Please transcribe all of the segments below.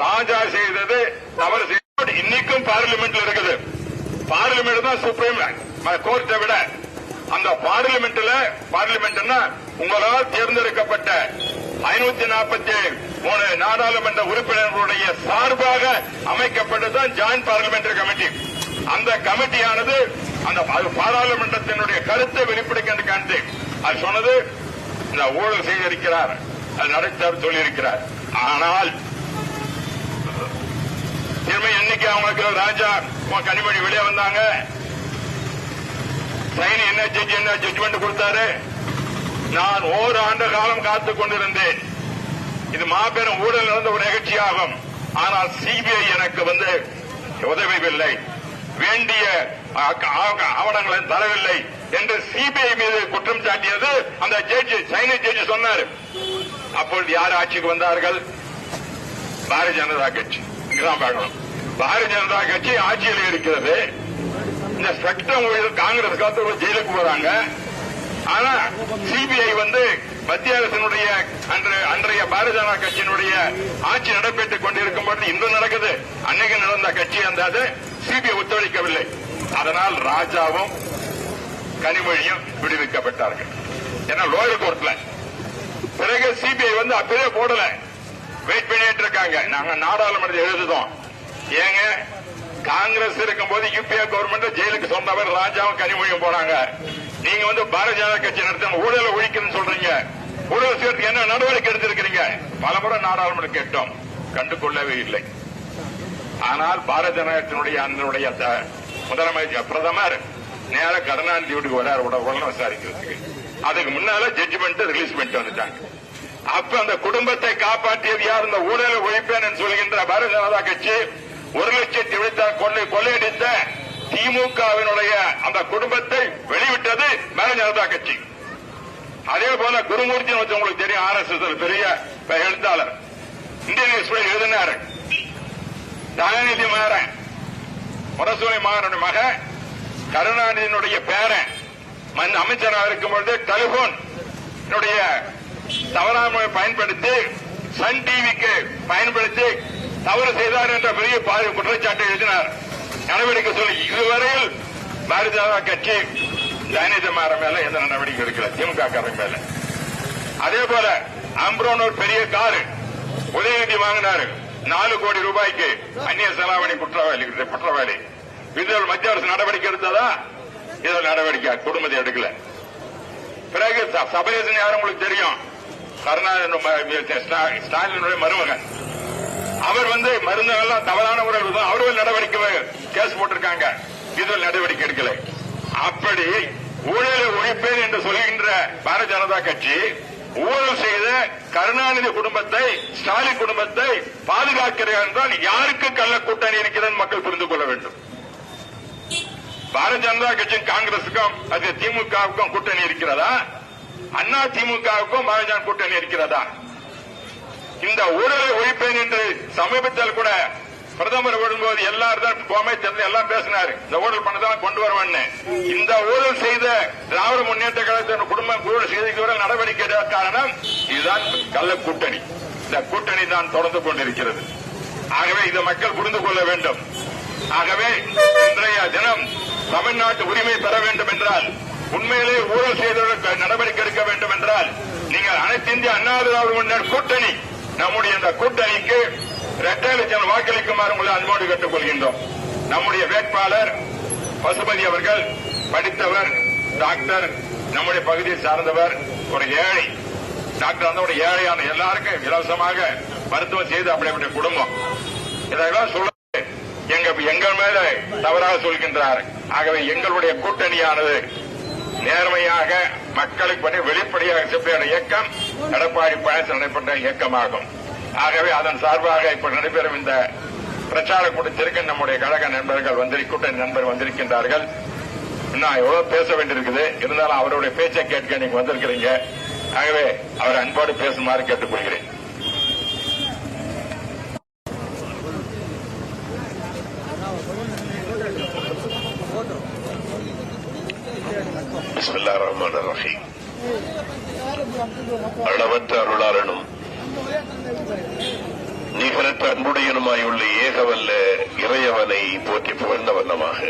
ராஜா செய்தது தவறு இன்னைக்கும் பார்லிமெண்ட்ல இருக்குது. பார்லிமெண்ட் தான் சுப்ரீம் கோர்ட்டை விட அந்த பார்லிமெண்ட்ல பார்லிமெண்ட்னா உங்களால் தேர்ந்தெடுக்கப்பட்ட ஐநூத்தி நாற்பத்தி மூணு நாடாளுமன்ற உறுப்பினர்களுடைய சார்பாக அமைக்கப்பட்டதுதான் ஜாயிண்ட் பார்லிமெண்டரி கமிட்டி அந்த கமிட்டியானது அந்த பாராளுமன்றத்தினுடைய கருத்தை வெளிப்படுத்தி அது சொன்னது இந்த ஊழல் செய்திருக்கிறார் அது நடத்தார் சொல்லியிருக்கிறார். ஆனால் திரும்ப என்னைக்கு அவங்களுக்கு ராஜா உன் கனிமொழி வெளியே வந்தாங்க. சைனி என்ன ஜட்ஜி என்ன ஜட்ஜ்மெண்ட் கொடுத்தாரு. நான் ஓர் ஆண்டு காலம் காத்துக் கொண்டிருந்தேன். இது மாபெரும் ஊழல் நடந்த ஒரு நிகழ்ச்சியாகும். ஆனால் சிபிஐ எனக்கு வந்து உதவவில்லை. வேண்டிய ஆ- ஆவணங்களை தரவில்லை என்று சிபிஐ மீது குற்றம் சாட்டியது அந்த ஜட்ஜி சைனி ஜட்ஜி சொன்னார். அப்பொழுது யார் ஆட்சிக்கு வந்தார்கள்? பாரதிய ஜனதா கட்சி. இதான் பார்க்கணும். பாரதிய ஜனதா கட்சி ஆட்சியில் இருக்கிறது. இந்த சட்டம் உயிர் காங்கிரஸ் காலத்தில் ஜெயிலுக்கு போறாங்க. ஆனா சிபிஐ வந்து மத்திய அரசினுடைய அன்றைய பாரதிய ஜனதா கட்சியினுடைய ஆட்சி நடைபெற்றுக் கொண்டிருக்கும் பொழுது இன்று நடக்குது. அன்னைக்கு நடந்த கட்சி அந்த அது சிபிஐ ஒத்துழைக்கவில்லை. அதனால் ராஜாவும் கனிமொழியும் விடுவிக்கப்பட்டார்கள். ஏன்னா லோயர் கோர்ட்ல. பிறகு சிபிஐ வந்து அப்பவே போடல. வெயிட் பண்ணிட்டு இருக்காங்க. நாங்க நாடாளுமன்றத்தில் எழுதுதோம். ஏங்க காங்கிரஸ் இருக்கும் போது யூபிஏ கவர்மெண்ட் ஜெயிலுக்கு சொந்தவர் ராஜாவும் கனிமொழியும் போனாங்க நீங்க வந்து பாரதிய ஜனதா கட்சி நடத்த ஊழலை ஒழிக்கணும்னு சொல்றீங்க. ஊழல் சேர்த்து என்ன நடவடிக்கை எடுத்திருக்கிறீங்க? பலமுறை நாடாளுமன்றம் கேட்டோம். கண்டுகொள்ளவே இல்லை. ஆனால் பாரதிய ஜனதாத்தினுடைய அன்றைய முதலமைச்சர் பிரதமர் நேர கருணாநிதி வீட்டுக்கு வராரு உட- உடனே விசாரிக்கிறதுக்கு. அதுக்கு முன்னால ஜட்ஜ்மெண்ட் ரிலீஸ் பண்ணிட்டு வந்துட்டாங்க. அப்ப அந்த குடும்பத்தை காப்பாற்றியது யார்? இந்த ஊழலை ஒழிப்பேன் சொல்கின்ற பாரதிய ஜனதா கட்சி ஒரு லட்சத்தி விழுத்த கொள்ளை கொள்ளையடித்த திமுகவினுடைய அந்த குடும்பத்தை வெளிவிட்டது பாரதிய ஜனதா கட்சி. அதே போல குருமூர்த்தி உங்களுக்கு தெரியும் ஆர் எஸ் எஸ் பெரிய எழுத்தாளர். இந்தியன் எக்ஸ்பிரஸ் எழுதினாரு. தயாநிதி மாறன். முரசொலி மாறனுடைய மக கருணாநிதியினுடைய பேரன். மன் அமைச்சராக இருக்கும் பொழுது டெலிபோன் தவறாம பயன்படுத்தி சன் டிவிக்கு பயன்படுத்தி தவறு செய்தார் என்ற பெரிய பாதி குற்றச்சாட்டை எழுதினார். நடவடிக்கை சொல்லி இதுவரையில் பாரதிய ஜனதா கட்சி தயாநிதி மாற மேல எந்த நடவடிக்கை எடுக்கல. திமுக காரன் மேல. அதே போல அம்ப்ரோனோர் ஒரு பெரிய காரு உதயநிதி வாங்கினாரு. நாலு கோடி ரூபாய்க்கு அந்நிய செலாவணி குற்றவாளி குற்றவாளி. இதில் மத்திய அரசு நடவடிக்கை எடுத்ததா? இதில் நடவடிக்கை குடும்பத்தை எடுக்கல. பிறகு சபரேசன் யாரும் உங்களுக்கு தெரியும்? கருணாநிதி ஸ்டாலினுடைய மருமகன். அவர் வந்து மருந்தெல்லாம் தவறான முறையில் தான். அவர்கள் நடவடிக்கை கேஸ் போட்டிருக்காங்க. இதில் நடவடிக்கை எடுக்கல. அப்படி ஊழலை ஒழிப்பேன் என்று சொல்கின்ற பாரதிய ஜனதா கட்சி ஊழல் செய்த கருணாநிதி குடும்பத்தை ஸ்டாலின் குடும்பத்தை பாதுகாக்கிறார் என்றால் யாருக்கு கள்ள கூட்டணி இருக்கிறது மக்கள் புரிந்து கொள்ள வேண்டும். பாரதிய ஜனதா கட்சியும் காங்கிரசுக்கும் அது திமுகவுக்கும் கூட்டணி இருக்கிறதா? அண்ணா திமுகவுக்கும் பாரதிய கூட்டணி இருக்கிறதா? இந்த ஊழலை ஒழிப்பேன் என்று சமீபத்தில் கூட பிரதமர் வரும்போது எல்லாரும் தான் எல்லாம் பேசினாரு. இந்த ஊழல் பணத்தான் கொண்டு வருவேன்னு. இந்த ஊழல் செய்த திராவிட முன்னேற்ற கழகத்தின் குடும்பம் ஊழல் செய்த நடவடிக்கை காரணம் இதுதான் கள்ள கூட்டணி. இந்த கூட்டணி தான் தொடர்ந்து கொண்டிருக்கிறது. ஆகவே இதை மக்கள் புரிந்து கொள்ள வேண்டும். ஆகவே இன்றைய தினம் தமிழ்நாட்டு உரிமை பெற வேண்டும் என்றால் உண்மையிலே ஊழல் செய்தவர்களுக்கு நடவடிக்கை எடுக்க வேண்டும் என்றால் நீங்கள் அனைத்து இந்திய அண்ணா திராவிட முன்னேற்ற கூட்டணி. நம்முடைய இந்த கூட்டணிக்கு இரட்டை லட்சம் வாக்களிக்குமாறு உங்களை அன்போடு கேட்டுக்கொள்கின்றோம். நம்முடைய வேட்பாளர் பசுபதி அவர்கள் படித்தவர் டாக்டர் நம்முடைய பகுதியை சார்ந்தவர் ஒரு ஏழை. டாக்டர் வந்து ஒரு ஏழையான எல்லாருக்கும் இலவசமாக மருத்துவம் செய்து அப்படிப்பட்ட குடும்பம். இதெல்லாம் சொல்ல எங்க எங்கள் மேல தவறாக சொல்கின்றார். ஆகவே எங்களுடைய கூட்டணியானது நேர்மையாக மக்களுக்கு பண்ணி வெளிப்படையாக செப்பையான இயக்கம் எடப்பாடி பழனிசாமி நடைபெற்ற இயக்கமாகும். ஆகவே அதன் சார்பாக இப்ப நடைபெறும் இந்த பிரச்சார கூட்டத்திற்கு நம்முடைய கழக நண்பர்கள் வந்திரு கூட்டணி நண்பர் வந்திருக்கின்றார்கள். இன்னும் எவ்வளவு பேச வேண்டியிருக்குது? இருந்தாலும் அவருடைய பேச்சை கேட்க நீங்க வந்திருக்கிறீங்க. ஆகவே அவர் அன்போடு பேசுமாறு கேட்டுக்கொள்கிறேன். அளவற்ற அருளாளனும் நிகரற்ற அன்புடையனுமாயுள்ள ஏகவல்ல இறையவனை போற்றி புகழ்ந்த வண்ணமாக.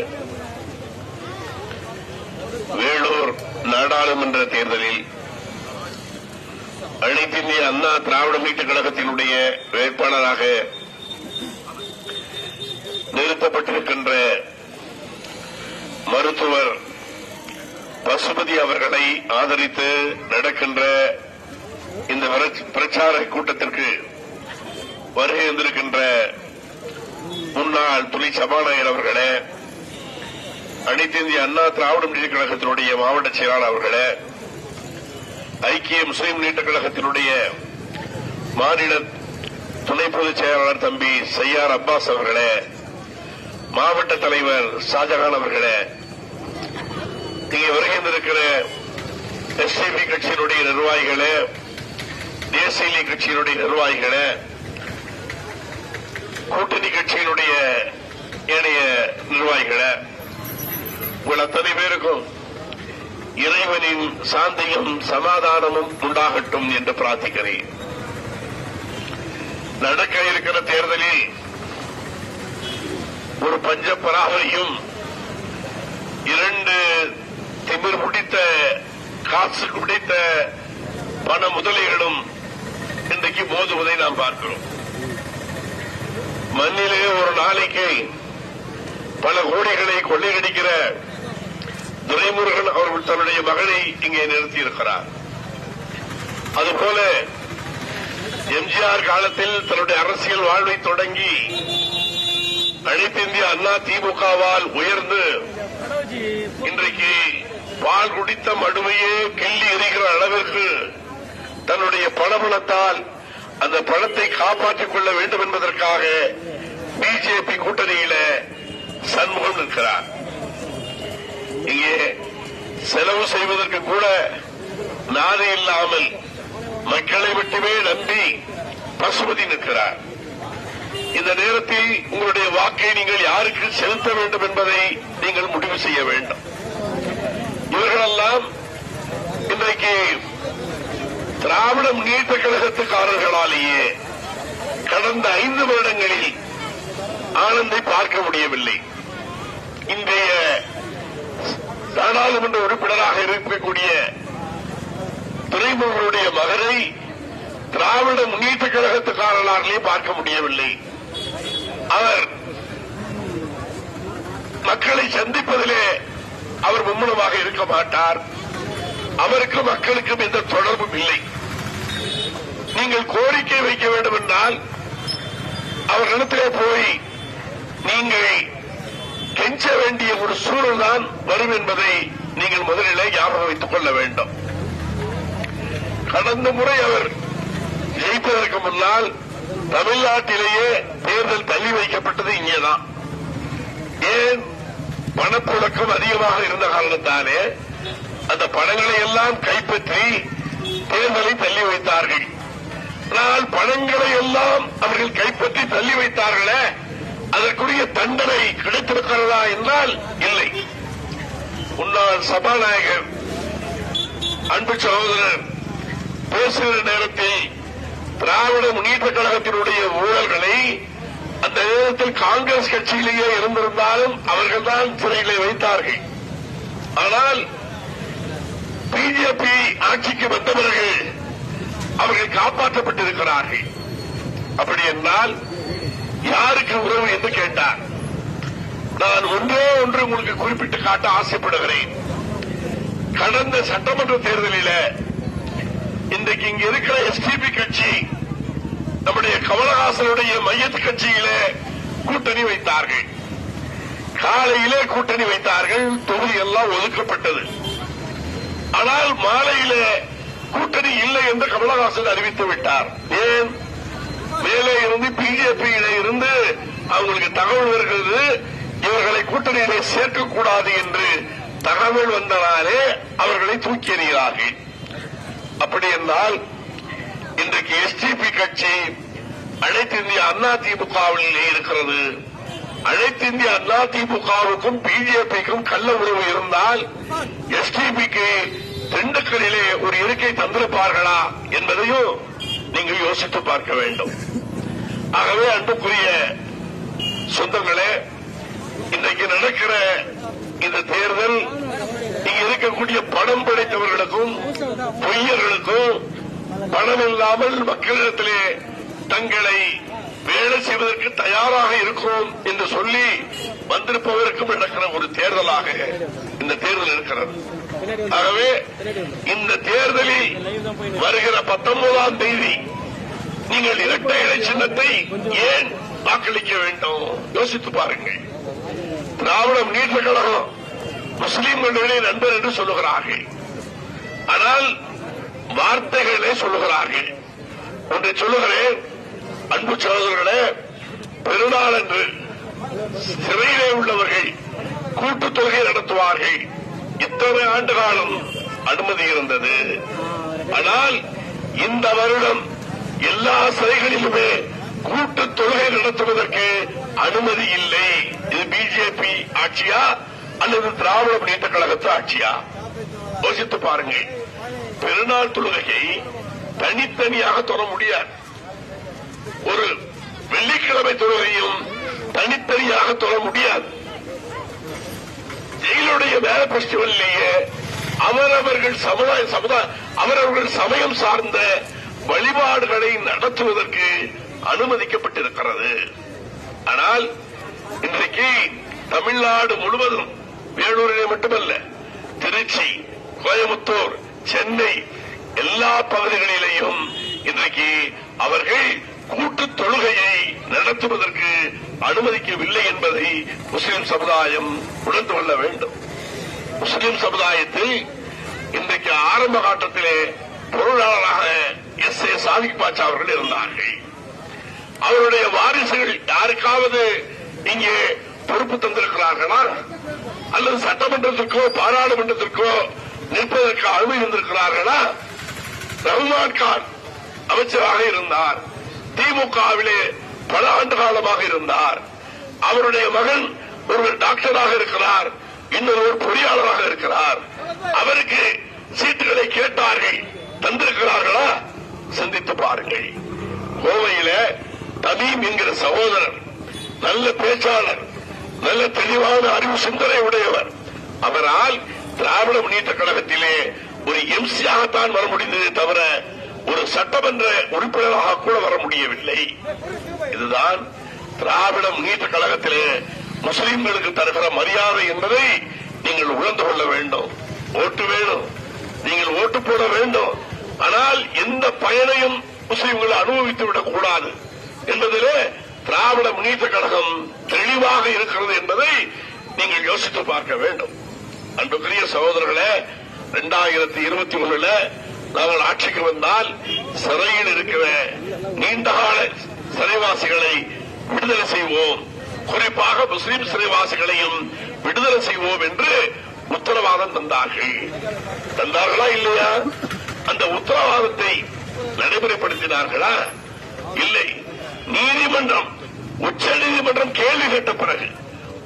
வேலூர் நாடாளுமன்ற தேர்தலில் அனைத்திந்திய அண்ணா திராவிட மீட்டுக் கழகத்தினுடைய வேட்பாளராக நிறுத்தப்பட்டிருக்கின்ற மருத்துவர் பசுபதி அவர்களை ஆதரித்து நடக்கின்ற இந்த பிரச்சார கூட்டத்திற்கு வருகை வந்திருக்கின்ற முன்னாள் துணை சபாநாயகர் அவர்களே அனைத்து இந்திய அண்ணா திராவிட முன்னேற்ற கழகத்தினுடைய மாவட்ட செயலாளர் அவர்களே ஐக்கிய முஸ்லிம் முன்னேற்ற கழகத்தினுடைய மாநில துணை பொதுச் செயலாளர் தம்பி சையார் அப்பாஸ் அவர்களே மாவட்ட தலைவர் ஷாஜகான் அவர்களே இங்கே வருகின்றிருக்கிற எஸ்டிபி கட்சியினுடைய நிர்வாகிகளே தேசிய கட்சியினுடைய நிர்வாகிகளே கூட்டணி கட்சியினுடைய ஏனைய நிர்வாகிகளை உங்கள் அத்தனை பேருக்கும் இறைவனின் சாந்தியும் சமாதானமும் உண்டாகட்டும் என்று பிரார்த்திக்கிறேன். நடக்க இருக்கிற தேர்தலில் ஒரு பஞ்ச பராமரியும் இரண்டு திமிர் பிடித்த காசு பிடித்த பண முதலிகளும் இன்றைக்கு மோதுவதை நாம் பார்க்கிறோம். மண்ணிலே ஒரு நாளைக்கு பல கோடிகளை கொள்ளையடிக்கிற துரைமுருகன் அவர்கள் தன்னுடைய மகனை இங்கே நிறுத்தியிருக்கிறார். அதுபோல எம்ஜிஆர் காலத்தில் தன்னுடைய அரசியல் வாழ்வை தொடங்கி அனைத்து இந்திய அண்ணா திமுகவால் உயர்ந்து இன்றைக்கு பால் குடித்த மடுமையே கிள்ளி எறிகிற அளவிற்கு தன்னுடைய பணபலத்தால் அந்த பணத்தை காப்பாற்றிக் கொள்ள வேண்டும் என்பதற்காக பிஜேபி கூட்டணியில சண்முகம் நிற்கிறார். இங்கே செலவு செய்வதற்கு கூட நாதி இல்லாமல் மக்களை மட்டுமே நம்பி பசுபதி நிற்கிறார். இந்த நேரத்தில் உங்களுடைய வாக்கை நீங்கள் யாருக்கு செலுத்த வேண்டும் என்பதை நீங்கள் முடிவு செய்ய வேண்டும். இவர்களெல்லாம் இன்றைக்கு திராவிட முன்னேற்ற கழகத்துக்காரர்களாலேயே கடந்த ஐந்து வருடங்களில் ஆனந்தை பார்க்க முடியவில்லை. இன்றைய நாடாளுமன்ற உறுப்பினராக இருக்கக்கூடிய துறைமுகனுடைய மகனை திராவிட முன்னேற்ற கழகத்துக்காரர்களாலே பார்க்க முடியவில்லை. அவர் மக்களை சந்திப்பதிலே அவர் மும்முனமாக இருக்க மாட்டார். அவருக்கும் மக்களுக்கும் எந்த தொடர்பும் இல்லை. நீங்கள் கோரிக்கை வைக்க வேண்டும் என்றால் அவர்களிடத்திலே போய் நீங்கள் கெஞ்ச வேண்டிய ஒரு சூழல் தான் வரும் என்பதை நீங்கள் முதலிலே ஞாபகம் வைத்துக் கொள்ள வேண்டும். கடந்த முறை அவர் ஜெயிப்பதற்கு முன்னால் தமிழ்நாட்டிலேயே தேர்தல் தள்ளி வைக்கப்பட்டது இங்கேதான். ஏன்? பணப்புழக்கம் அதிகமாக இருந்த காரணத்தாலே அந்த பணங்களை எல்லாம் கைப்பற்றி தேர்தலை தள்ளி வைத்தார்கள். ஆனால் பணங்களை எல்லாம் அவர்கள் கைப்பற்றி தள்ளி வைத்தார்களே அதற்குரிய தண்டனை கிடைத்திருக்கிறதா என்றால் இல்லை. முன்னாள் சபாநாயகர் அன்பு சகோதரர் பேசுகிற நேரத்தில் திராவிட முன்னேற்ற கழகத்தினுடைய ஊழல்களை அந்த நேரத்தில் காங்கிரஸ் கட்சியிலேயே இருந்திருந்தாலும் அவர்கள்தான் சிறையிலே வைத்தார்கள். ஆனால் பிஜேபி ஆட்சிக்கு வந்த பிறகு அவர்கள் காப்பாற்றப்பட்டிருக்கிறார்கள். அப்படி என்றால் யாருக்கு உறவு என்று கேட்டார். நான் ஒன்றே ஒன்று உங்களுக்கு குறிப்பிட்டு காட்ட ஆசைப்படுகிறேன். கடந்த சட்டமன்ற தேர்தலில் இன்றைக்கு இங்க இருக்கிற எஸ்டிபி கட்சி நம்முடைய கமலஹாசனுடைய மையத்து கட்சியிலே கூட்டணி வைத்தார்கள். காலையிலே கூட்டணி வைத்தார்கள் தொகுதி எல்லாம் ஒதுக்கப்பட்டது. ஆனால் மாலையிலே கூட்டணி இல்லை என்று கமலஹாசன் அறிவித்து விட்டார். ஏன்? மேலே இருந்து பிஜேபியில இருந்து அவங்களுக்கு தகவல் வருகிறது. இவர்களை கூட்டணியிலே சேர்க்கக்கூடாது என்று தகவல் வந்தனாலே அவர்களை தூக்கி எறிகிறார்கள். அப்படி என்றால் இன்றைக்கு எஸ்டிபி கட்சி அனைத்து இந்திய அண்ணா திமுகவிலே இருக்கிறது. அனைத்து இந்திய அண்ணா திமுகவுக்கும் பிஜேபிக்கும் கள்ள உறவு இருந்தால் எஸ்டிபிக்கு திண்டுக்கலிலே ஒரு இருக்கை தந்திருப்பார்களா என்பதையும் நீங்கள் யோசித்து பார்க்க வேண்டும். ஆகவே அன்புக்குரிய சொந்தங்களே இன்றைக்கு நடக்கிற இந்த தேர்தல் இங்க இருக்கக்கூடிய பணம் படைத்தவர்களுக்கும் பொய்யர்களுக்கும் பணம் இல்லாமல் மக்களிடத்திலே தங்களை வேலை செய்வதற்கு தயாராக இருக்கும் என்று சொல்லி வந்திருப்பவருக்கும் நடக்கிற ஒரு தேர்தலாக இந்த தேர்தல் இருக்கிறது. ஆகவே இந்த தேர்தலில் வருகிற பத்தொன்பதாம் தேதி நீங்கள் இரட்டை இலை சின்னத்தை ஏன் வாக்களிக்க வேண்டும்? யோசித்து பாருங்கள். திராவிடம் நீண்ட கழகம் முஸ்லீம்களுடைய நண்பர் என்று சொல்லுகிறார்கள். ஆனால் வார்த்தைகளே சொல்லுகிறார்கள். ஒன்றை சொல்லுகிறேன். அன்பு சகோதரர்களே பெருநாள் என்று சிறையிலே உள்ளவர்கள் கூட்டுத் தொகை நடத்துவார்கள். இத்தனை ஆண்டு காலம் அனுமதி இருந்தது. ஆனால் இந்த வருடம் எல்லா சிறைகளிலுமே கூட்டு தொழுகை நடத்துவதற்கு அனுமதி இல்லை. இது பிஜேபி ஆட்சியா அல்லது திராவிட முன்னேற்ற கழகத்து ஆட்சியா? யோசித்து பாருங்கள். பெருநாள் தொழுகையை தனித்தனியாக தொட முடியாது. ஒரு வெள்ளிக்கிழமை தொழுகையும் தனித்தனியாக தொட முடியாது. ஜெயிலுடைய மேனிபெஸ்டிவல்லையே அவரவர்கள் சமுதாய சமுதாய அவரவர்கள் சமயம் சார்ந்த வழிபாடுகளை நடத்துவதற்கு அனுமதிக்கப்பட்டிருக்கிறது. ஆனால் இன்றைக்கு தமிழ்நாடு முழுவதும் வேலூரிலே மட்டுமல்ல திருச்சி கோயம்புத்தூர் சென்னை எல்லா பகுதிகளிலேயும் இன்றைக்கு அவர்கள் கூட்டு தொழுகையை நடத்துவதற்கு அனுமதிக்கவில்லை என்பதை முஸ்லிம் சமுதாயம் உணர்ந்து கொள்ள வேண்டும். முஸ்லிம் சமுதாயத்தில் இன்றைக்கு ஆரம்ப காட்டத்திலே பொருளாளராக எஸ் ஏ சாதிக் பாட்சா அவர்கள் இருந்தார்கள். அவருடைய வாரிசுகள் யாருக்காவது இங்கே பொறுப்பு தந்திருக்கிறார்களா? அல்லது சட்டமன்றத்திற்கோ பாராளுமன்றத்திற்கோ நிற்பதற்கு அனுமதி இருந்திருக்கிறார்களா ரஹ்மான் கான் அமைச்சராக இருந்தார். திமுகவிலே பல ஆண்டு காலமாக இருந்தார். அவருடைய மகன் ஒருவர் டாக்டராக இருக்கிறார். இன்னொரு பொறியாளராக இருக்கிறார். அவருக்கு சீட்டுகளை கேட்டார்கள். தந்திருக்கிறார்களா? சிந்தித்து பாருங்கள். கோவையில தமீம் என்கிற சகோதரர் நல்ல பேச்சாளர் நல்ல தெளிவான அறிவு சிந்தனை உடையவர். அவரால் திராவிட முன்னேற்ற கழகத்திலே ஒரு எம்சியாகத்தான் வர முடிந்ததே தவிர ஒரு சட்டமன்ற உறுப்பினராக கூட வர முடியவில்லை. இதுதான் திராவிட முன்னேற்ற கழகத்திலே முஸ்லீம்களுக்கு தருகிற மரியாதை என்பதை நீங்கள் உணர்ந்து கொள்ள வேண்டும். ஓட்டு வேணும். நீங்கள் ஓட்டு போட வேண்டும். ஆனால் எந்த பயனையும் முஸ்லீம்கள் அனுபவித்து விடக்கூடாது என்பதிலே திராவிட முன்னேற்ற கழகம் தெளிவாக இருக்கிறது என்பதை நீங்கள் யோசித்து பார்க்க வேண்டும். அன்புக்குரிய சகோதரர்களே இரண்டாயிரத்தி இருபத்தி ஒண்ணுல நாங்கள் ஆட்சிக்கு வந்தால் சிறையில் இருக்கிற நீண்டகால சிறைவாசிகளை விடுதலை செய்வோம். குறிப்பாக முஸ்லிம் சிறைவாசிகளையும் விடுதலை செய்வோம் என்று உத்தரவாதம் தந்தார்கள். தந்தார்களா இல்லையா? அந்த உத்தரவாதத்தை நடைமுறைப்படுத்தினார்களா? இல்லை. நீதிமன்றம் உச்ச நீதிமன்றம் கேள்வி கேட்ட பிறகு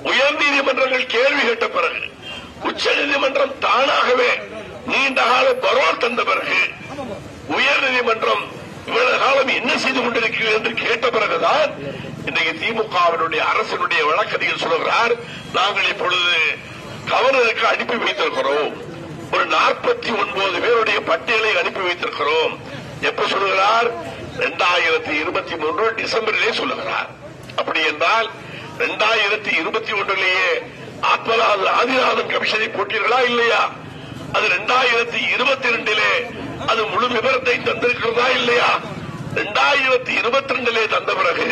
உயர் நீதிமன்றங்கள் கேள்வி கேட்ட பிறகு உச்ச நீதிமன்றம் தானாகவே நீண்ட கால பரோல் தந்த பிறகு உயர் நீதிமன்றம் இவ்வளவு காலம் என்ன செய்து கொண்டிருக்கிறது என்று கேட்ட பிறகுதான் இன்றைக்கு திமுகவினுடைய அரசினுடைய வழக்கறிஞர் சொல்கிறார் நாங்கள் இப்பொழுது கவர்னருக்கு அனுப்பி வைத்திருக்கிறோம். ஒரு நாற்பத்தி ஒன்பது பேருடைய பட்டியலை அனுப்பி வைத்திருக்கிறோம். எப்ப சொல்லுகிறார்? இரண்டாயிரத்தி இருபத்தி மூன்று டிசம்பரிலே சொல்லுகிறார். அப்படி என்றால் இரண்டாயிரத்தி இருபத்தி ஒன்றிலேயே ஆத்மநாதன் ஆதிநாதன் கமிஷனை போட்டீர்களா இல்லையா? அது இரண்டாயிரத்தி இருபத்தி ரெண்டிலே அது முழு விவரத்தை தந்திருக்கிறதா இல்லையா? இரண்டாயிரத்தி இருபத்தி ரெண்டிலே தந்த பிறகு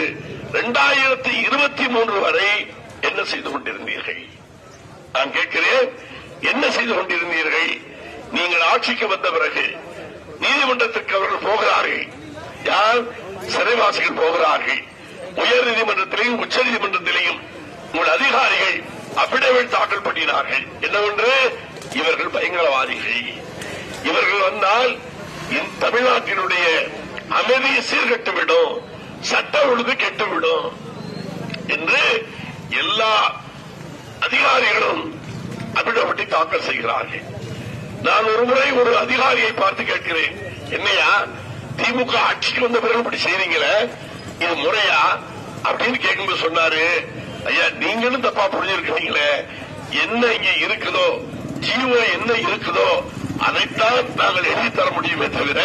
இரண்டாயிரத்தி இருபத்தி மூன்று வரை என்ன செய்து கொண்டிருந்தீர்கள்? நான் கேட்கிறேன் என்ன செய்து கொண்டிருந்தீர்கள்? நீங்கள் ஆட்சிக்கு வந்த பிறகு நீதிமன்றத்திற்கு அவர்கள் போகிறார்கள். யார்? சிறைவாசிகள் போகிறார்கள். உயர் நீதிமன்றத்திலையும் உச்ச நீதிமன்றத்திலையும் உங்கள் அதிகாரிகள் அபிடேவிட் தாக்கல் பண்ணினார்கள். என்னவென்று? இவர்கள் பயங்கரவாதிகள். இவர்கள் வந்தால் தமிழ்நாட்டினுடைய அமைதி சீர்கட்டுவிடும் சட்ட ஒழுங்கு கெட்டுவிடும் என்று எல்லா அதிகாரிகளும் அபிடவிட்டை தாக்கல் செய்கிறார்கள். நான் ஒரு முறை ஒரு அதிகாரியை பார்த்து கேட்கிறேன் என்னையா திமுக ஆட்சிக்கு வந்த பிறகு இப்படி செய்றீங்களே? இது முறையா? அப்படின்னு கேட்கும்போது சொன்னாரு ஐயா நீங்களும் தப்பா புரிஞ்சிருக்கீங்களே என்ன இங்க இருக்குதோ ஜீவோ என்ன இருக்குதோ அதைத்தான் நாங்கள் எழுதி தர முடியுமே தவிர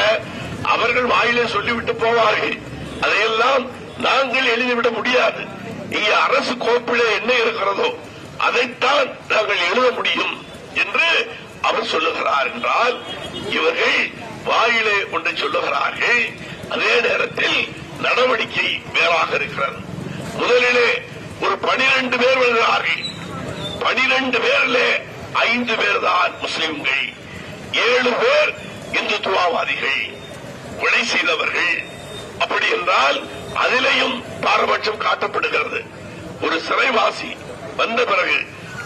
அவர்கள் வாயிலே சொல்லிவிட்டு போவார்கள். அதையெல்லாம் நாங்கள் எழுதிவிட முடியாது. இங்கே அரசு கோப்பிலே என்ன இருக்கிறதோ அதைத்தான் நாங்கள் எழுத முடியும் என்று அவர் சொல்லுகிறார் என்றால் இவர்கள் வாயிலே ஒன்று சொல்லுகிறார்கள். அதே நேரத்தில் நடவடிக்கை வேறாக இருக்கிறது. முதலிலே ஒரு பனிரெண்டு பேர் வருகிறார்கள். பனிரெண்டு பேரிலே ஐந்து பேர் தான் முஸ்லிம்கள் ஏழு பேர் இந்துத்துவாதிகள் கொலை செய்தவர்கள். அப்படி என்றால் அதிலேயும் பாரபட்சம் காட்டப்படுகிறது. ஒரு சிறைவாசி வந்த பிறகு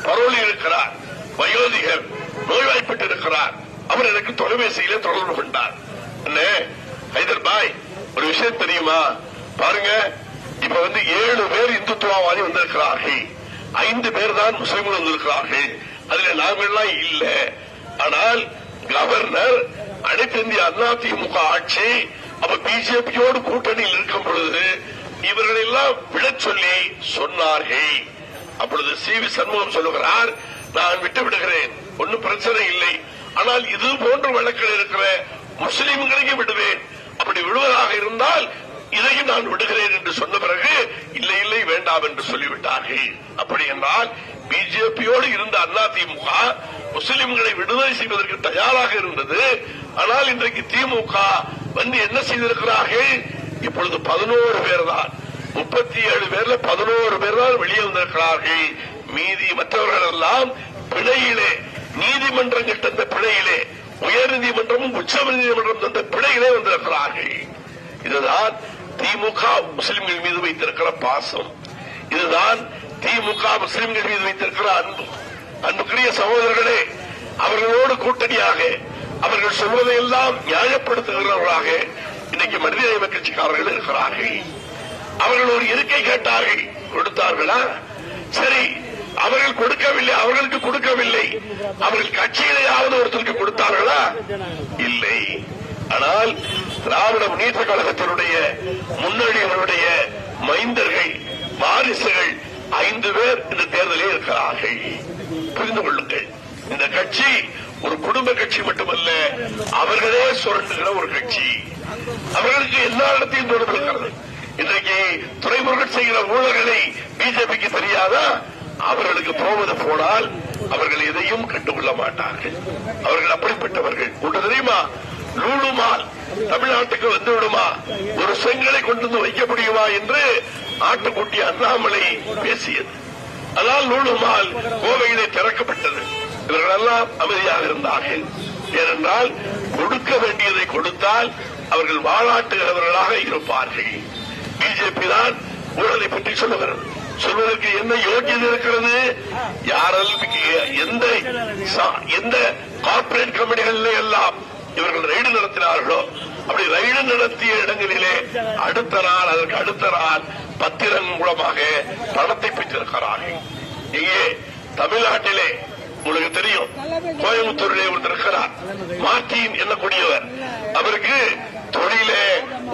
பரோலி இருக்கிறார் வயோதிகர் நோய்வாய்ப்பட்டிருக்கிறார். அவர் எனக்கு தொலைபேசியில தொடர்பு கொண்டார். அண்ணே ஹைதர் பாய் ஒரு விஷயம் தெரியுமா? பாருங்க இப்ப வந்து ஏழு பேர் இந்துத்துவவாதி வந்திருக்கிறார்கள். ஐந்து பேர் தான் முஸ்லிம்கள் வந்திருக்கிறார்கள். அதுல நாங்கள்லாம் இல்ல. ஆனால் கவர்னர் அனைத்திந்திய அதிமுக ஆட்சி அப்ப பிஜேபியோடு கூட்டணியில் இருக்கும் பொழுது இவர்கள் எல்லாம் விடச் சொல்லி சொன்னார்கள். அப்பொழுது சி வி சண்முகம் சொல்லுகிறார் நான் விட்டு விடுகிறேன் ஒன்னும் பிரச்சனை இல்லை. ஆனால் இது போன்ற வழக்கில் இருக்கிற முஸ்லிம்களையும் விடுவேன். அப்படி விடுவதாக இருந்தால் இதையும் நான் விடுகிறேன் என்று சொன்ன பிறகு இல்லை இல்லை வேண்டாம் என்று சொல்லிவிட்டார்கள். அப்படி என்றால் பிஜேபியோடு இருந்த அதிமுக முஸ்லிம்களை விடுதலை செய்வதற்கு தயாராக இருந்தது. ஆனால் இன்றைக்கு திமுக வந்து என்ன செய்திருக்கிறார்கள்? இப்பொழுது பதினோரு பேர் தான் முப்பத்தி ஏழு பேர்ல பதினோரு பேர் தான் வெளியே வந்திருக்கிறார்கள். மீதி மற்றவர்கள் எல்லாம் பிழையிலே நீதிமன்றங்கள் தந்த பிழையிலே உயர்நீதிமன்றமும் உச்ச நீதிமன்றம் தந்த பிழையிலே வந்திருக்கிறார்கள். இதுதான் திமுக முஸ்லிம்கள் மீது வைத்திருக்கிற பாசம். இதுதான் திமுக முஸ்லிம்கள் மீது வைத்திருக்கிற அன்பு அன்புக்குரிய சகோதரர்களே அவர்களோடு கூட்டணியாக அவர்கள் சொல்வதையெல்லாம் நியாயப்படுத்துகிறவர்களாக இன்னைக்கு மனிதநேய கட்சிக்காரர்கள் இருக்கிறார்கள். அவர்கள் ஒரு இருக்கை கேட்டார்கள். கொடுத்தார்களா? சரி அவர்கள் கொடுக்கவில்லை அவர்களுக்கு கொடுக்கவில்லை. அவர்கள் கட்சியிலேயாவது ஒருத்தருக்கு கொடுத்தார்களா? இல்லை. ஆனால் திராவிட முன்னேற்ற கழகத்தினுடைய முன்னணிகளுடைய மைந்தர்கள் வாரிசுகள் ஐந்து பேர் இந்த தேர்தலில் இருக்கிறார்கள் புரிந்து கொள்ளுங்கள். இந்த கட்சி ஒரு குடும்ப கட்சி மட்டுமல்ல அவர்களே சுரண்டுகிற ஒரு கட்சி. அவர்களுக்கு எல்லா இடத்தையும் தொடர்பு இருக்கிறது இன்றைக்கு துறைமுருகன் செய்கிற ஊழல்களை பிஜேபிக்கு தெரியாதா? அவர்களுக்கு போவது போனால் அவர்கள் எதையும் கண்டுகொள்ள மாட்டார்கள். அவர்கள் அப்படிப்பட்டவர்கள். ஒன்று தெரியுமா? லூலுமால் தமிழ்நாட்டுக்கு வந்து விடுமா? ஒரு செங்கலை கொண்டு வந்து வைக்க முடியுமா என்று ஆட்டுக்குட்டி அண்ணாமலை பேசியது. அதனால் லூலுமால் கோவையிலே திறக்கப்பட்டது. இவர்களெல்லாம் அமைதியாக இருந்தார்கள். ஏனென்றால் கொடுக்க வேண்டியதை கொடுத்தால் அவர்கள் வாழாட்டுகிறவர்களாக இருப்பார்கள். பிஜேபி தான் ஊழலை பற்றி சொல்லுகிறது. சொல்வதற்கு என்ன யோக்கியது இருக்கிறது? யாரெல்லாம் எந்த எந்த கார்பரேட் கம்பெனிகளிலே எல்லாம் இவர்கள் ரயில் நடத்தினார்களோ அப்படி ரைடு நடத்திய இடங்களிலே அடுத்த நாள் அதற்கு அடுத்த நாள் பத்திரம் மூலமாக பணத்தை பெற்றிருக்கிறார்கள். இங்கே தமிழ்நாட்டிலே உங்களுக்கு தெரியும் கோயம்புத்தூரிலே ஒன்று இருக்கிறார் மார்டின் என்னக்கூடியவர். அவருக்கு தொழிலே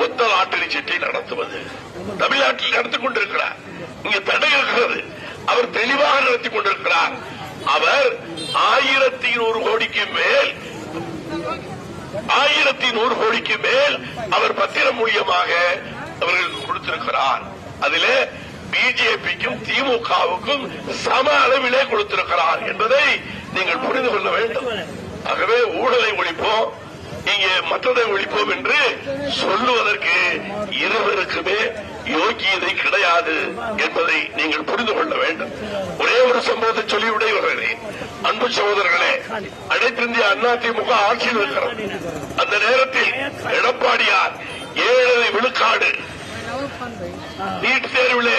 ஒத்த லாட்டரி சீட்டை நடத்துவது. தமிழ்நாட்டில் நடத்திக் கொண்டிருக்கிறார். இங்கே தடை இருக்கிறது. அவர் தெளிவாக நடத்தி கொண்டிருக்கிறார். அவர் ஆயிரத்தி நூறு கோடிக்கு மேல் ஆயிரத்தி நூறு கோடிக்கு மேல் அவர் பத்திரம் மூலியமாக அவர்களுக்கு கொடுத்திருக்கிறார். அதிலே பிஜேபிக்கும் திமுகவுக்கும் சம அளவிலே கொடுத்திருக்கிறார் என்பதை நீங்கள் புரிந்து கொள்ள வேண்டும். ஆகவே ஊழலை ஒழிப்போம் இங்கே மற்றதை ஒழிப்போம் என்று சொல்லுவதற்கு இருவருக்குமே யோக்கியதை கிடையாது என்பதை நீங்கள் புரிந்து கொள்ள வேண்டும். ஒரே ஒரு சம்பவத்தை சொல்லிவிட வருகிறேன் அன்பு சகோதரர்களே அனைத்திந்திய அண்ணா அதிமுக ஆட்சியில் இருக்கிறது அந்த நேரத்தில் எடப்பாடியார் ஏழரை விழுக்காடு நீட் தேர்விலே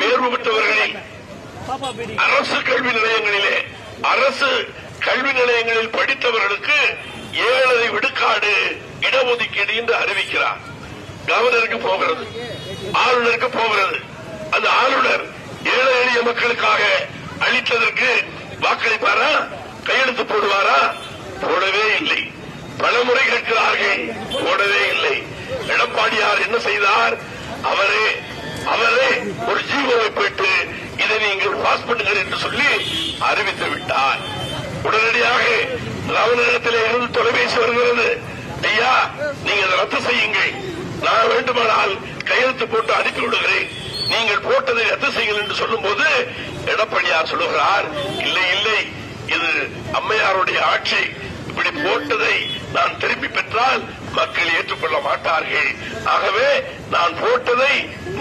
தேர்வு பெற்றவர்களில் அரசு கல்வி நிலையங்களிலே அரசு கல்வி நிலையங்களில் படித்தவர்களுக்கு ஏழரை விடுக்காடு இடஒதுக்கீடு என்று அறிவிக்கிறார். கவர்னருக்கு போகிறது ஆளுநருக்கு போகிறது. அந்த ஆளுநர் ஏழை எளிய மக்களுக்காக அளித்ததற்கு வாக்களிப்பாரா? கையெழுத்து போடுவாரா? போடவே இல்லை. பல முறை கேட்கிறார்கள் போடவே இல்லை. எடப்பாடியார் என்ன செய்தார்? அவரே அவரே ஒரு ஜீவோவை போயிட்டு இதை நீங்கள் பாஸ் பண்ணுங்கள் என்று சொல்லி அறிவித்து விட்டார். உடனடியாக ராவணனிடத்திலே இருந்து தொலைபேசி வருகிறது. ஐயா நீங்க அதை ரத்து செய்யுங்கள். நான் வேண்டுமானால் கையெழுத்து போட்டு அனுப்பி விடுகிறேன். நீங்கள் போட்டதை ரத்து செய்யுங்கள் என்று சொல்லும் போது எடப்பாடியார் சொல்லுகிறார் இல்லை இல்லை இது அம்மையாருடைய ஆட்சி. இப்படி போட்டதை நான் திருப்பி பெற்றால் மக்கள் ஏற்றுக்கொள்ள மாட்டார்கள். ஆகவே நான் போட்டதை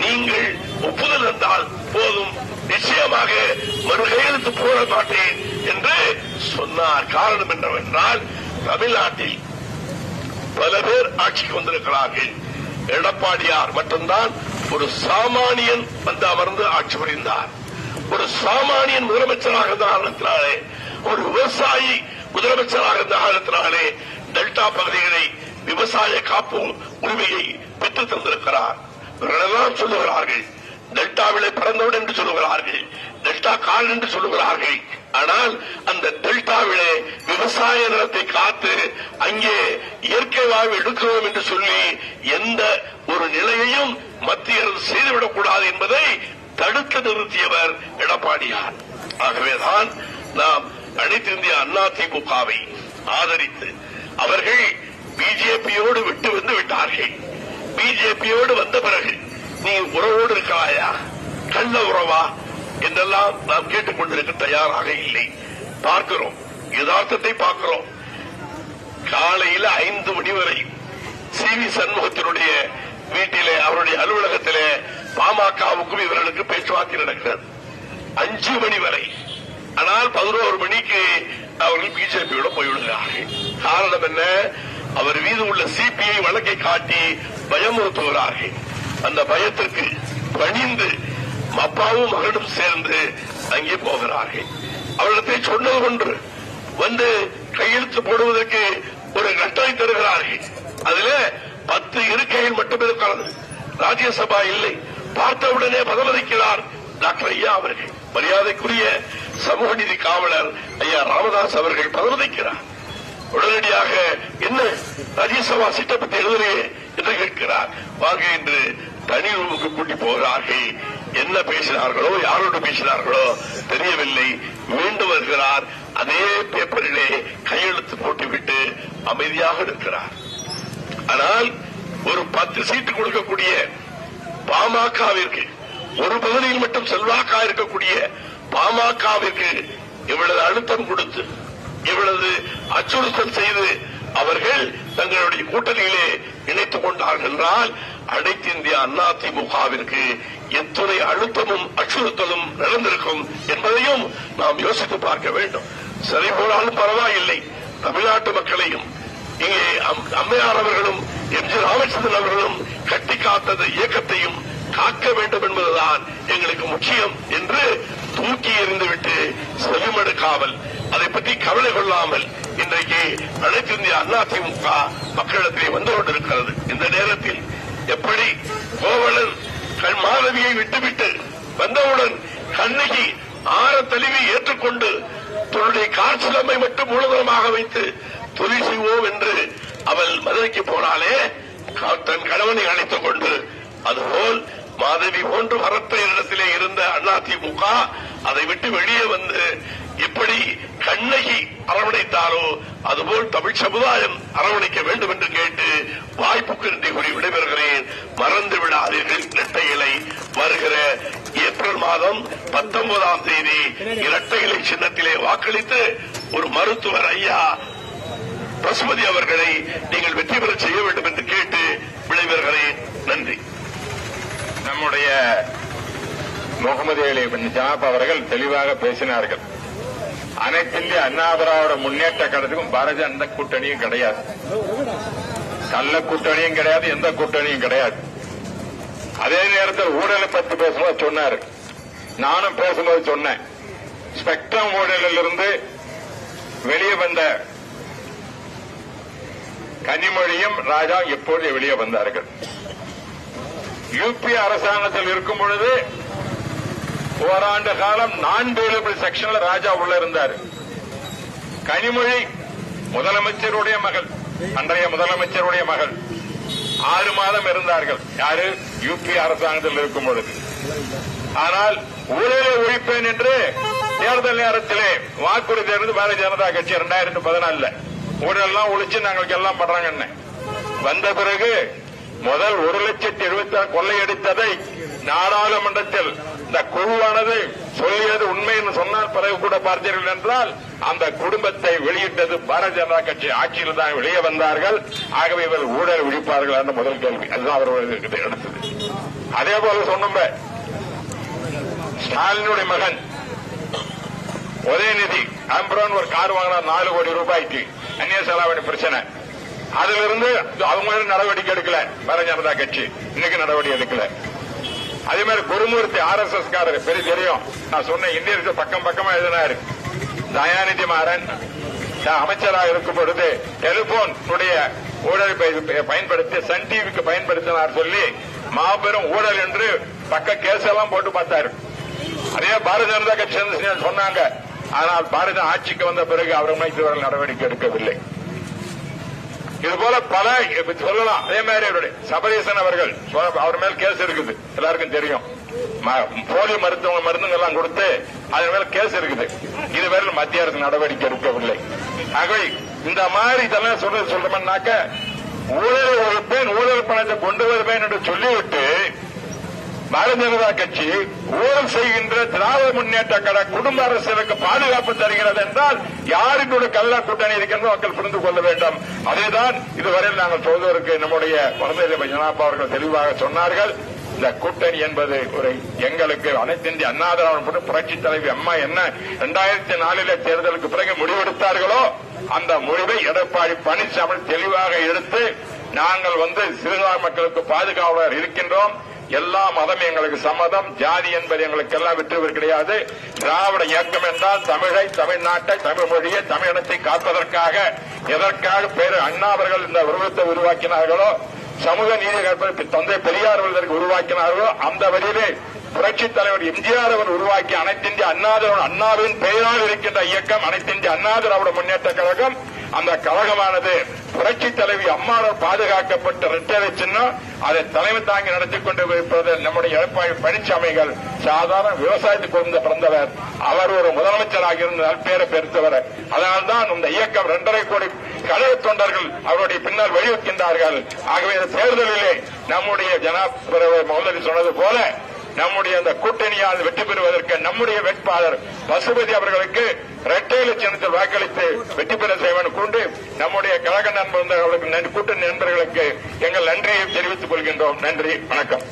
நீங்கள் ஒப்புதல் தந்தால் போதும். நிச்சயமாக மறுகையெழுத்து போட மாட்டேன் என்று சொன்னார். காரணம் என்னவென்றால் தமிழ்நாட்டில் பல பேர் ஆட்சிக்கு வந்திருக்கிறார்கள். எடப்பாடியார் மட்டும்தான் ஒரு சாமானியன் வந்து அமர்ந்து ஆட்சி புரிந்தார். ஒரு சாமானியன் முதலமைச்சராக இருந்த காரணத்தினாலே ஒரு விவசாயி முதலமைச்சராக இருந்த காரணத்தினாலே டெல்டா பகுதிகளை விவசாய காப்பு உரிமையை பெற்றுத் தந்திருக்கிறார். இவர்களெல்லாம் சொல்லுகிறார்கள் டெல்டாவிலே பிறந்தவன் என்று சொல்லுகிறார்கள் டெல்டா கால் என்று சொல்லுகிறார்கள். ஆனால் அந்த டெல்டாவிலே விவசாய நிலத்தை காத்து அங்கே இயற்கை வாழ்வு எடுக்கிறோம் என்று சொல்லி எந்த ஒரு நிலையையும் மத்திய அரசு செய்துவிடக் கூடாது என்பதை தடுக்க நிறுத்தியவர் எடப்பாடியார். ஆகவேதான் நாம் அனைத்து இந்திய அண்ணா திமுகவை ஆதரித்து அவர்கள் பிஜேபியோடு விட்டு வந்து விட்டார்கள். பிஜேபியோடு வந்த பிறகு நீ உறவோடு இருக்கிறாயா கள்ள உறவா? என்றெல்லாம் நாம் கேட்டுக்கொண்டிருக்க தயாராக இல்லை. பார்க்கிறோம். யதார்த்தத்தை பார்க்கிறோம். காலையில ஐந்து மணி வரை சி வி சண்முகத்தினுடைய வீட்டிலே அவருடைய அலுவலகத்திலே பாமகவுக்கும் இவர்களுக்கு பேச்சுவார்த்தை நடக்கிறது. அஞ்சு மணி வரை. ஆனால் பதினோரு மணிக்கு அவர்கள் பிஜேபியோட போய்விடுகிறார்கள். காரணம் என்ன? அவர் மீது உள்ள சிபிஐ வழக்கை காட்டி பயமுறுத்துகிறார்கள். அந்த பயத்திற்கு பணிந்து அப்பாவும் மகனும் சேர்ந்து அங்கே போகிறார்கள். அவரிடத்தை சொன்னது ஒன்று வந்து கையெழுத்து போடுவதற்கு ஒரு கட்டளை தருகிறார்கள். அதுல பத்து இருக்கைகள் மட்டும் இருக்கிறது. ராஜ்யசபா இல்லை. பார்த்தவுடனே பதிலளிக்கிறார் டாக்டர் ஐயா அவர்கள். மரியாதைக்குரிய சமூக நீதி காவலர் ஐயா ராமதாஸ் அவர்கள் பதிலளிக்கிறார். உடனடியாக என்ன? ராஜ்யசபா சீட்டை பற்றி எழுதுறே என்று கேட்கிறார். வாங்க என்று தனி ரூமுக்கு கூட்டி போகிறார்கள். என்ன பேசினார்களோ யாரோடு பேசினார்களோ தெரியவில்லை. மீண்டும் வருகிறார். அதே பேப்பரிலே கையெழுத்து போட்டுவிட்டு அமைதியாக இருக்கிறார் ஆனால் ஒரு பத்து சீட்டு கொடுக்கக்கூடிய பாமகவிற்கு ஒரு பகுதியில் மட்டும் செல்வாக்கா இருக்கக்கூடிய பாமகவிற்கு இவ்வளவு அழுத்தம் கொடுத்து இவ்வளவு அச்சுறுத்தல் செய்து அவர்கள் தங்களுடைய கூட்டணியிலே இணைத்துக் கொண்டார்கள் என்றால் அனைத்து இந்திய அண்ணா திமுகவிற்கு எத்துணை அழுத்தமும் அச்சுறுத்தலும் நடந்திருக்கும் என்பதையும் நாம் யோசித்து பார்க்க வேண்டும். சரி போனாலும் பரவாயில்லை. தமிழ்நாட்டு மக்களையும் இங்கே அம்மையார் அவர்களும் எம் ஜி ராமச்சந்திரன் அவர்களும் கட்டி காத்தது இயக்கத்தையும் காக்க வேண்டும் என்பதுதான் எங்களுக்கு முக்கியம் என்று தூக்கி எறிந்துவிட்டு செவிமடுக்காமல் அதை பற்றி கவலை கொள்ளாமல் இன்றைக்கு அனைத்து இந்திய அதிமுக மக்களிடத்திலே வந்து கொண்டிருக்கிறது. இந்த நேரத்தில் எப்படி கோவலன் கண் மாணவியை விட்டுவிட்டு வந்தவுடன் கண்ணகி ஆற தெளிவை ஏற்றுக்கொண்டு தன்னுடைய காற்சிலமை மட்டும் மூலதனமாக வைத்து தொழில் செய்வோம் என்று அவள் மதுரைக்கு போனாலே தன் கணவனை அழைத்துக் கொண்டு அதுபோல் மாதவி போன்று வரத்த இடத்திலே இருந்த அதிமுக அதை விட்டு வெளியே வந்து எப்படி கண்ணகி அரவணைத்தாரோ அதுபோல் தமிழ் சமுதாயம் அரவணைக்க வேண்டும் என்று கேட்டு வாய்ப்புக்கு நன்றி கூறி விடைபெறுகிறேன். மறந்து விடாதீர்கள் இரட்டை இலை. வருகிற ஏப்ரல் மாதம் பத்தொன்பதாம் தேதி இரட்டை இலை சின்னத்திலே வாக்களித்து ஒரு மருத்துவர் ஐயா பசுமதி அவர்களை நீங்கள் வெற்றி பெற செய்ய வேண்டும் என்று கேட்டு விளைவர்களே நன்றி. நம்முடைய முகமது அலி ஜாப் அவர்கள் தெளிவாக பேசினார்கள். அனைத்து இந்திய முன்னேற்ற கழகத்துக்கும் பாரதிய அந்த கூட்டணியும் கிடையாது. கள்ள கூட்டணியும் கிடையாது எந்த கூட்டணியும் கிடையாது. அதே நேரத்தில் ஊழலை பத்தி பேசும்போது சொன்னார். நானும் பேசும்போது சொன்னேன். ஸ்பெக்ட்ரம் ஊழலிலிருந்து வெளியே வந்த கனிமொழியும் ராஜா எப்போது வெளியே வந்தார்கள். யூபி அரசாங்கத்தில் இருக்கும் பொழுது ஓராண்டு காலம் நான் வேலபிள் செக்ஷன்ல ராஜா உள்ள இருந்தார். கனிமொழி முதலமைச்சருடைய மகள் அன்றைய முதலமைச்சருடைய மகள். ஆறு மாதம் இருந்தார்கள். யாரு? யூபி அரசாங்கத்தில் இருக்கும் பொழுது. ஆனால் ஊழலை ஒழிப்பேன் என்று தேர்தல் நேரத்திலே வாக்குறுதி இருந்து பாரதிய ஜனதா கட்சி இரண்டாயிரத்தி பதினாலுல ஊழலாம் ஒழிச்சு நாங்களுக்கு எல்லாம் பண்றாங்கன்னு. வந்த பிறகு முதல் ஒரு லட்சத்தி எழுபத்தி ஆறு கொள்ளையடித்ததை நாடாளுமன்றத்தில் இந்த குழுவானது சொல்லியது உண்மை என்று சொன்னால் பிறகு கூட பார்த்தீர்கள் என்றால் அந்த குடும்பத்தை வெளியிட்டது பாரதிய ஜனதா கட்சி ஆட்சியில் தான் வெளியே வந்தார்கள். ஆகவே இவர் ஊழல் விழிப்பார்கள் என்ற முதல் கேள்வி. அதுதான் அவர்களுக்கு எடுத்தது. அதே போல சொன்னோம் ஸ்டாலினுடைய மகன் உதயநிதி ஆம்பரான் ஒரு கார் வாங்கினார் நாலு கோடி ரூபாய்க்கு. அந்நிய செலாவணி பிரச்சனை. அதுல இருந்து அவங்க நடவடிக்கை எடுக்கல பாரதிய ஜனதா கட்சி. இன்னைக்கு நடவடிக்கை எடுக்கல. அதே மாதிரி குருமூர்த்தி ஆர் எஸ் எஸ் காரர் பெரிய தெரியும். நான் சொன்ன இந்தியருக்கு பக்கம் பக்கமா எழுதினாரு. தயாநிதி மாறன் அமைச்சராக இருக்கும் பொழுது டெலிபோன் ஊழலை பய- பயன்படுத்தி சன் டிவிக்கு பயன்படுத்தினார் சொல்லி மாபெரும் ஊழல் என்று பக்க கேஸ் எல்லாம் போட்டு பார்த்தாரு. அதே பாரதிய ஜனதா கட்சி சொன்னாங்க. ஆனால் பாரத ஆட்சிக்கு வந்த பிறகு அவர் மைத்துவர்கள் நடவடிக்கை எடுக்கவில்லை. இது போல பல சொல்லலாம். அதே மாதிரி அவருடைய சபரீசன் அவர்கள் அவர் மேல் கேஸ் இருக்குது. எல்லாருக்கும் தெரியும். ம- போலி மருத்துவ மருந்துங்க எல்லாம் கொடுத்து அதன் மேல கேஸ் இருக்குது. இதுவரையில் மத்திய அரசு நடவடிக்கை எடுக்கவில்லை. ஆகவே இந்த மாதிரி இதெல்லாம் சொல்றது சொல்றோம்னாக்க ஊழல் ஒழிப்பேன் ஊழல் பணத்தை கொண்டு வருவேன் என்று சொல்லிவிட்டு பாரதிய ஜனதா கட்சி ஊழல் செய்கின்ற திராவிட முன்னேற்ற கழக குடும்ப அரசியலுக்கு பாதுகாப்பு தருகிறது என்றால் யாருக்கு கல்லா கூட்டணி இருக்கின்றோ மக்கள் புரிந்து கொள்ள வேண்டும். அதேதான் இதுவரையில் நாங்கள் சொல்வதற்கு நம்முடைய வரதேச ஜனாப்பா அவர்கள் தெளிவாக சொன்னார்கள். இந்த கூட்டணி என்பது ஒரு எங்களுக்கு அனைத்து இந்திய அண்ணா திராவிட புரட்சி தலைவி அம்மா என்ன இரண்டாயிரத்தி நாலில தேர்தலுக்கு பிறகு முடிவெடுத்தார்களோ அந்த முடிவை எடப்பாடி பழனிசாமி தெளிவாக எடுத்து நாங்கள் வந்து சிறுபான்மை மக்களுக்கு பாதுகாவலர் இருக்கின்றோம். எல்லா மதம் எங்களுக்கு சம்மதம் ஜாதி என்பது எங்களுக்கு எல்லாம் விட்டுவது கிடையாது. திராவிட இயக்கம் என்றால் தமிழை தமிழ்நாட்டை தமிழ் மொழியை தமிழினத்தை காப்பதற்காக எதற்காக பேரு அண்ணா அவர்கள் இந்த உருவத்தை உருவாக்கினார்களோ சமூக நீதி கற்பனை தந்தை பெரியார் அவர்களுக்கு உருவாக்கினார்களோ அந்த வழியிலே புரட்சித் தலைவர் எம்ஜிஆர் அவர் உருவாக்கி அனைத்திந்திய இந்திய அண்ணாவின் பெயரால் இருக்கின்ற இயக்கம் அனைத்திந்திய இந்திய முன்னேற்ற கழகம். அந்த கழகமானது புரட்சி தலைவி அம்மாவால் பாதுகாக்கப்பட்ட ரெட்டேரை சின்னம் அதை தலைமை தாங்கி நடத்திக் கொண்டு இருப்பது நம்முடைய எடப்பாடி பழனிசாமிகள் சாதாரண விவசாயத்துக்கு இருந்த பிறந்தவர். அவர் ஒரு முதலமைச்சராக இருந்த நற்பேரை பெருத்தவர் அதனால்தான் இந்த இயக்கம் இரண்டரை கோடி கழக தொண்டர்கள் அவருடைய பின்னால் வழிவெக்கின்றார்கள் ஆகவே தேர்தலிலே நம்முடைய ஜனாதிபதி முதலில் சொன்னது போல நம்முடைய அந்த கூட்டணியால் வெற்றி பெறுவதற்கு நம்முடைய வேட்பாளர் பசுபதி அவர்களுக்கு இரட்டை லட்சணத்தில் வாக்களித்து வெற்றி பெற செய்வன் கொண்டு. நம்முடைய கழக நண்பர்கள் அவர்களுக்கு கூட்டணி நண்பர்களுக்கு எங்கள் நன்றியை தெரிவித்துக் கொள்கின்றோம். நன்றி. வணக்கம்.